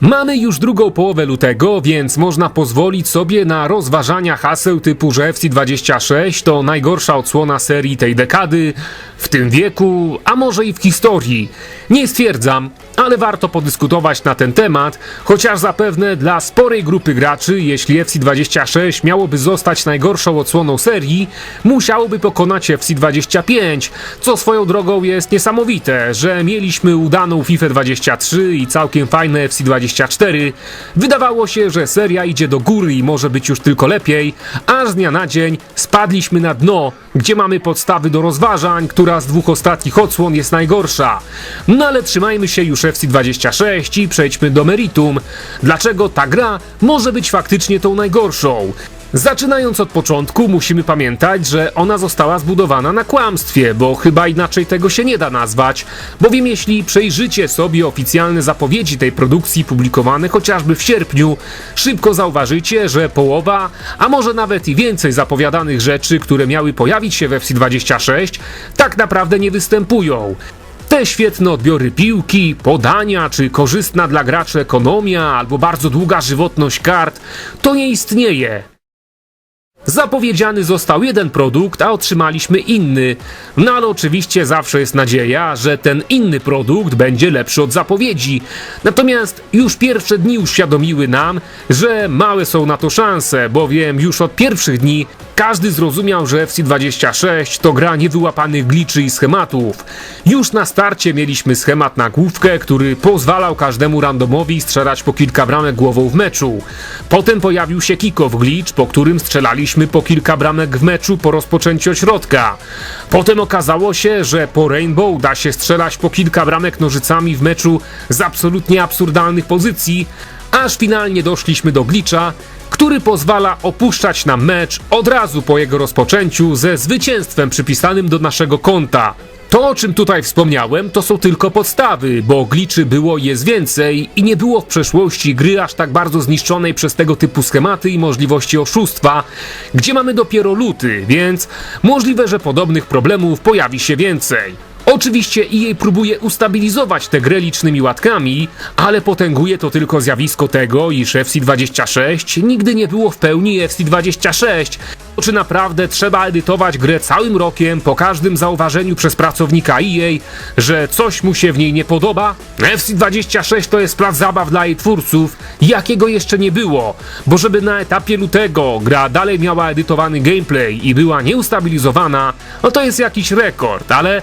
Mamy już drugą połowę lutego, więc można pozwolić sobie na rozważania haseł typu, że FC26 to najgorsza odsłona serii tej dekady, w tym wieku, a może i w historii. Nie stwierdzam, ale warto podyskutować na ten temat, chociaż zapewne dla sporej grupy graczy, jeśli FC26 miałoby zostać najgorszą odsłoną serii, musiałoby pokonać FC25, co swoją drogą jest niesamowite, że mieliśmy udaną FIFA 23 i całkiem fajne FC24. Wydawało się, że seria idzie do góry i może być już tylko lepiej, aż z dnia na dzień spadliśmy na dno, gdzie mamy podstawy do rozważań, która z dwóch ostatnich odsłon jest najgorsza. No ale trzymajmy się już FC26 i przejdźmy do meritum. Dlaczego ta gra może być faktycznie tą najgorszą? Zaczynając od początku, musimy pamiętać, że ona została zbudowana na kłamstwie, bo chyba inaczej tego się nie da nazwać. Bowiem jeśli przejrzycie sobie oficjalne zapowiedzi tej produkcji publikowane chociażby w sierpniu, szybko zauważycie, że połowa, a może nawet i więcej zapowiadanych rzeczy, które miały pojawić się w FC26, tak naprawdę nie występują. Te świetne odbiory piłki, podania czy korzystna dla graczy ekonomia albo bardzo długa żywotność kart to nie istnieje. Zapowiedziany został jeden produkt, a otrzymaliśmy inny. No ale oczywiście zawsze jest nadzieja, że ten inny produkt będzie lepszy od zapowiedzi. Natomiast już pierwsze dni uświadomiły nam, że małe są na to szanse, bowiem już od pierwszych dni każdy zrozumiał, że FC26 to gra niewyłapanych gliczy i schematów. Już na starcie mieliśmy schemat na główkę, który pozwalał każdemu randomowi strzelać po kilka bramek głową w meczu. Potem pojawił się kick-off glitch, po którym strzelaliśmy po kilka bramek w meczu po rozpoczęciu środka. Potem okazało się, że po Rainbow da się strzelać po kilka bramek nożycami w meczu z absolutnie absurdalnych pozycji, aż finalnie doszliśmy do glitcha, który pozwala opuszczać nam mecz od razu po jego rozpoczęciu ze zwycięstwem przypisanym do naszego konta. To, o czym tutaj wspomniałem, to są tylko podstawy, bo gliczy było jest więcej i nie było w przeszłości gry aż tak bardzo zniszczonej przez tego typu schematy i możliwości oszustwa, gdzie mamy dopiero luty, więc możliwe, że podobnych problemów pojawi się więcej. Oczywiście EA próbuje ustabilizować tę grę licznymi łatkami, ale potęguje to tylko zjawisko tego, iż FC26 nigdy nie było w pełni FC26. Czy naprawdę trzeba edytować grę całym rokiem po każdym zauważeniu przez pracownika EA, że coś mu się w niej nie podoba? FC26 to jest plac zabaw dla jej twórców, jakiego jeszcze nie było, bo żeby na etapie lutego gra dalej miała edytowany gameplay i była nieustabilizowana, no to jest jakiś rekord, ale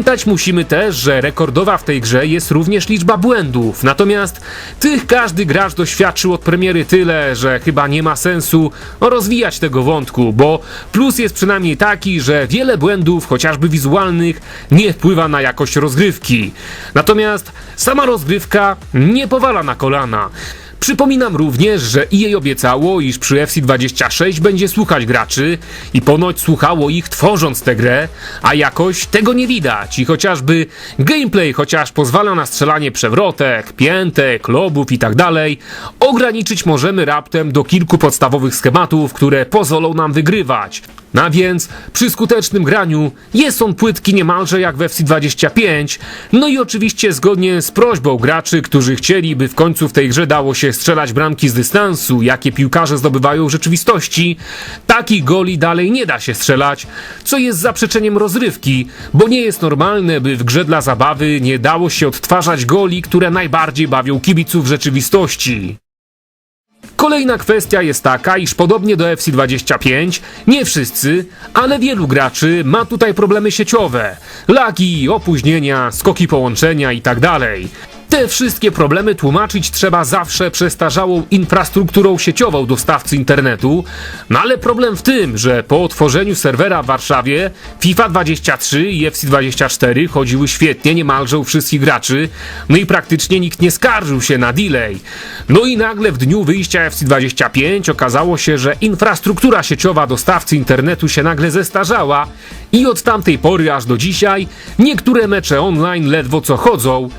pamiętać musimy też, że rekordowa w tej grze jest również liczba błędów, natomiast tych każdy gracz doświadczył od premiery tyle, że chyba nie ma sensu rozwijać tego wątku, bo plus jest przynajmniej taki, że wiele błędów, chociażby wizualnych, nie wpływa na jakość rozgrywki. Natomiast sama rozgrywka nie powala na kolana. Przypominam również, że EA obiecało, iż przy FC26 będzie słuchać graczy i ponoć słuchało ich tworząc tę grę, a jakoś tego nie widać i chociażby gameplay, chociaż pozwala na strzelanie przewrotek, piętek, lobów i tak ograniczyć możemy raptem do kilku podstawowych schematów, które pozwolą nam wygrywać. A więc przy skutecznym graniu jest on płytki niemalże jak w FC25, no i oczywiście zgodnie z prośbą graczy, którzy chcieliby w końcu w tej grze dało się strzelać bramki z dystansu, jakie piłkarze zdobywają w rzeczywistości, takich goli dalej nie da się strzelać, co jest zaprzeczeniem rozrywki, bo nie jest normalne, by w grze dla zabawy nie dało się odtwarzać goli, które najbardziej bawią kibiców w rzeczywistości. Kolejna kwestia jest taka, iż podobnie do FC25, nie wszyscy, ale wielu graczy ma tutaj problemy sieciowe. Lagi, opóźnienia, skoki połączenia itd. Te wszystkie problemy tłumaczyć trzeba zawsze przestarzałą infrastrukturą sieciową dostawcy internetu, no ale problem w tym, że po otworzeniu serwera w Warszawie FIFA 23 i FC 24 chodziły świetnie niemalże u wszystkich graczy, no i praktycznie nikt nie skarżył się na delay. No i nagle w dniu wyjścia FC 25 okazało się, że infrastruktura sieciowa dostawcy internetu się nagle zestarzała. I od tamtej pory aż do dzisiaj niektóre mecze online ledwo co chodzą,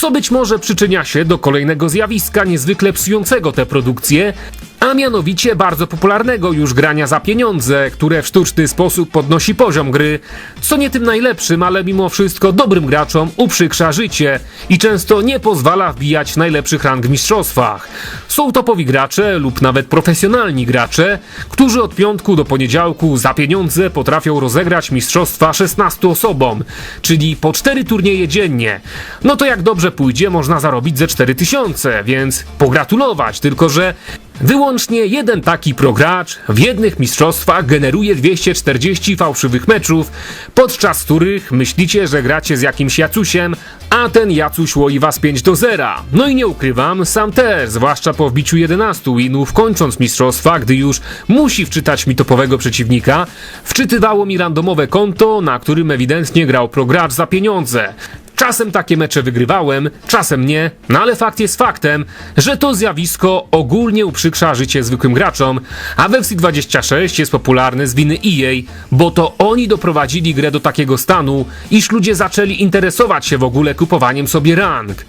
co być może przyczynia się do kolejnego zjawiska niezwykle psującego tę produkcję, a mianowicie bardzo popularnego już grania za pieniądze, które w sztuczny sposób podnosi poziom gry, co nie tym najlepszym, ale mimo wszystko dobrym graczom uprzykrza życie i często nie pozwala wbijać najlepszych rang w mistrzostwach. Są topowi gracze lub nawet profesjonalni gracze, którzy od piątku do poniedziałku za pieniądze potrafią rozegrać mistrzostwa 16 osobom, czyli po 4 turnieje dziennie. No to jak dobrze pójdzie, można zarobić ze 4000, więc pogratulować, tylko że Wyłącznie jeden taki progracz w jednych mistrzostwach generuje 240 fałszywych meczów, podczas których myślicie, że gracie z jakimś Jacusiem, a ten Jacuś łoi was 5 do 0. No i nie ukrywam, sam też, zwłaszcza po wbiciu 11 winów, kończąc mistrzostwa, gdy już musi wczytać mi topowego przeciwnika, wczytywało mi randomowe konto, na którym ewidentnie grał progracz za pieniądze. Czasem takie mecze wygrywałem, czasem nie, no ale fakt jest faktem, że to zjawisko ogólnie uprzykrza życie zwykłym graczom, a w FC26 jest popularne z winy EA, bo to oni doprowadzili grę do takiego stanu, iż ludzie zaczęli interesować się w ogóle kupowaniem sobie rank.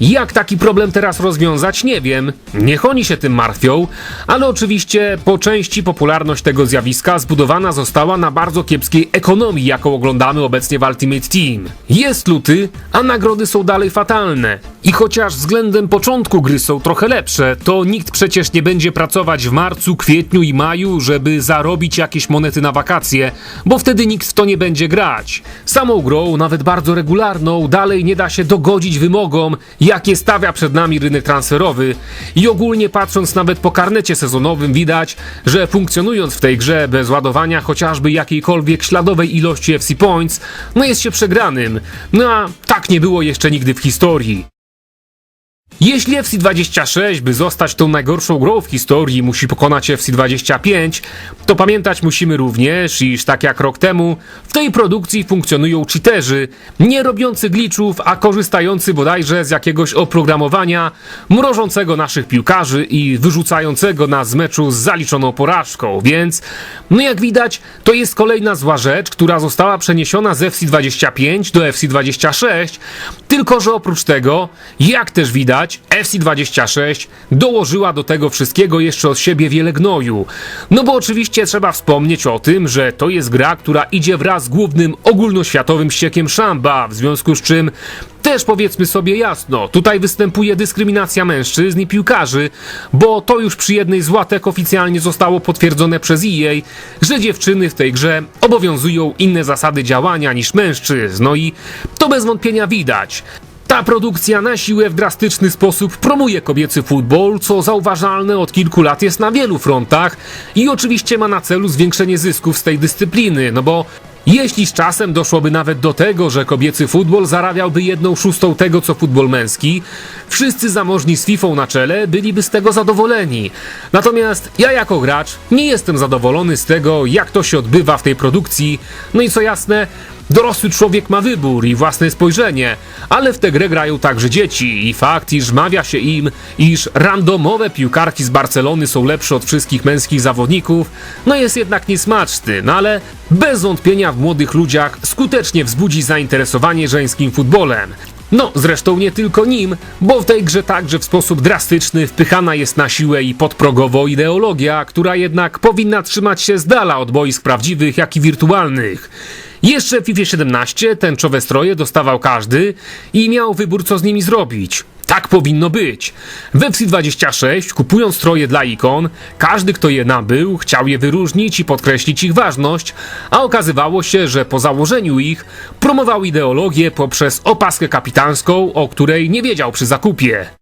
Jak taki problem teraz rozwiązać, nie wiem. Niech oni się tym martwią, ale oczywiście po części popularność tego zjawiska zbudowana została na bardzo kiepskiej ekonomii, jaką oglądamy obecnie w Ultimate Team. Jest luty, a nagrody są dalej fatalne. I chociaż względem początku gry są trochę lepsze, to nikt przecież nie będzie pracować w marcu, kwietniu i maju, żeby zarobić jakieś monety na wakacje, bo wtedy nikt w to nie będzie grać. Samą grą, nawet bardzo regularną, dalej nie da się dogodzić wymogom, jakie stawia przed nami rynek transferowy i ogólnie patrząc nawet po karnecie sezonowym widać, że funkcjonując w tej grze bez ładowania chociażby jakiejkolwiek śladowej ilości FC Points, no jest się przegranym. No a tak nie było jeszcze nigdy w historii. Jeśli FC26, by zostać tą najgorszą grą w historii, musi pokonać FC25, to pamiętać musimy również, iż tak jak rok temu, w tej produkcji funkcjonują cheaterzy, nie robiący glitchów, a korzystający bodajże z jakiegoś oprogramowania, mrożącego naszych piłkarzy i wyrzucającego nas z meczu z zaliczoną porażką, więc, no jak widać, to jest kolejna zła rzecz, która została przeniesiona z FC25 do FC26, tylko że oprócz tego, jak też widać, FC26 dołożyła do tego wszystkiego jeszcze od siebie wiele gnoju. No bo oczywiście trzeba wspomnieć o tym, że to jest gra, która idzie wraz z głównym ogólnoświatowym ściekiem szamba, w związku z czym też powiedzmy sobie jasno, tutaj występuje dyskryminacja mężczyzn i piłkarzy, bo to już przy jednej z łatek oficjalnie zostało potwierdzone przez EA, że dziewczyny w tej grze obowiązują inne zasady działania niż mężczyzn, no i to bez wątpienia widać. Ta produkcja na siłę w drastyczny sposób promuje kobiecy futbol, co zauważalne od kilku lat jest na wielu frontach i oczywiście ma na celu zwiększenie zysków z tej dyscypliny, no bo jeśli z czasem doszłoby nawet do tego, że kobiecy futbol zarabiałby jedną szóstą tego co futbol męski, wszyscy zamożni z FIFA na czele byliby z tego zadowoleni. Natomiast ja jako gracz nie jestem zadowolony z tego, jak to się odbywa w tej produkcji, no i co jasne, Dorosły człowiek ma wybór i własne spojrzenie, ale w tę grę grają także dzieci i fakt, iż mawia się im, iż randomowe piłkarki z Barcelony są lepsze od wszystkich męskich zawodników, no jest jednak niesmaczny, no ale bez wątpienia w młodych ludziach skutecznie wzbudzi zainteresowanie żeńskim futbolem. No, zresztą nie tylko nim, bo w tej grze także w sposób drastyczny wpychana jest na siłę i podprogowo ideologia, która jednak powinna trzymać się z dala od boisk prawdziwych, jak i wirtualnych. Jeszcze w FIFA 17 tęczowe stroje dostawał każdy i miał wybór co z nimi zrobić. Tak powinno być. W FC26, kupując stroje dla ikon, każdy, kto je nabył, chciał je wyróżnić i podkreślić ich ważność, a okazywało się, że po założeniu ich promował ideologię poprzez opaskę kapitańską, o której nie wiedział przy zakupie.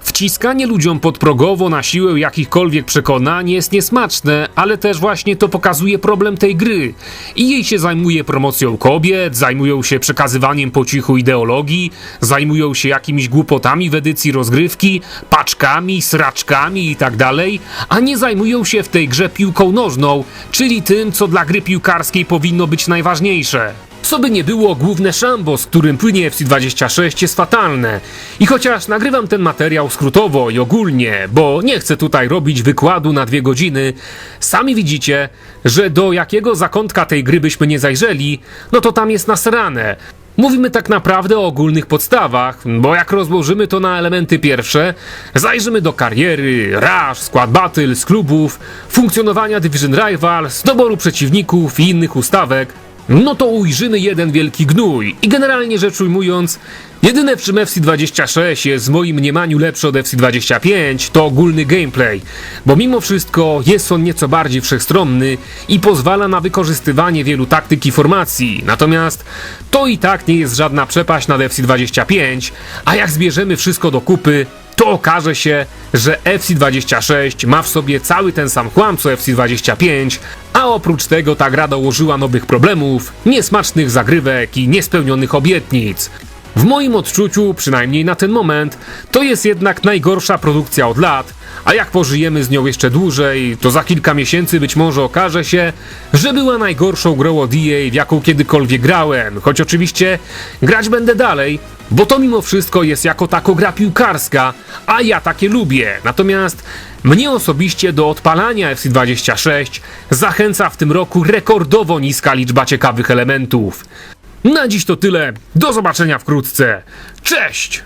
Wciskanie ludziom podprogowo na siłę jakichkolwiek przekonań jest niesmaczne, ale też właśnie to pokazuje problem tej gry. I jej się zajmuje promocją kobiet, zajmują się przekazywaniem po cichu ideologii, zajmują się jakimiś głupotami w edycji rozgrywki, paczkami, sraczkami i tak a nie zajmują się w tej grze piłką nożną, czyli tym, co dla gry piłkarskiej powinno być najważniejsze. Co by nie było, główne szambo, z którym płynie FC26 jest fatalne. I chociaż nagrywam ten materiał skrótowo i ogólnie, bo nie chcę tutaj robić wykładu na dwie godziny, sami widzicie, że do jakiego zakątka tej gry byśmy nie zajrzeli, no to tam jest nasrane. Mówimy tak naprawdę o ogólnych podstawach, bo jak rozłożymy to na elementy pierwsze, zajrzymy do kariery, rush, skład battles, klubów, funkcjonowania Division Rivals, doboru przeciwników i innych ustawek, no to ujrzymy jeden wielki gnój. I generalnie rzecz ujmując, jedyne w czym FC26 jest w moim mniemaniu lepsze od FC25 to ogólny gameplay, bo mimo wszystko jest on nieco bardziej wszechstronny i pozwala na wykorzystywanie wielu taktyk i formacji. Natomiast to i tak nie jest żadna przepaść nad FC25, a jak zbierzemy wszystko do kupy, to okaże się, że FC26 ma w sobie cały ten sam chłam co FC25, a oprócz tego ta gra dołożyła nowych problemów, niesmacznych zagrywek i niespełnionych obietnic. W moim odczuciu, przynajmniej na ten moment, to jest jednak najgorsza produkcja od lat, a jak pożyjemy z nią jeszcze dłużej, to za kilka miesięcy być może okaże się, że była najgorszą grą od EA, w jaką kiedykolwiek grałem, choć oczywiście grać będę dalej, bo to mimo wszystko jest jako tako gra piłkarska, a ja takie lubię. Natomiast mnie osobiście do odpalania FC26 zachęca w tym roku rekordowo niska liczba ciekawych elementów. Na dziś to tyle. Do zobaczenia wkrótce. Cześć!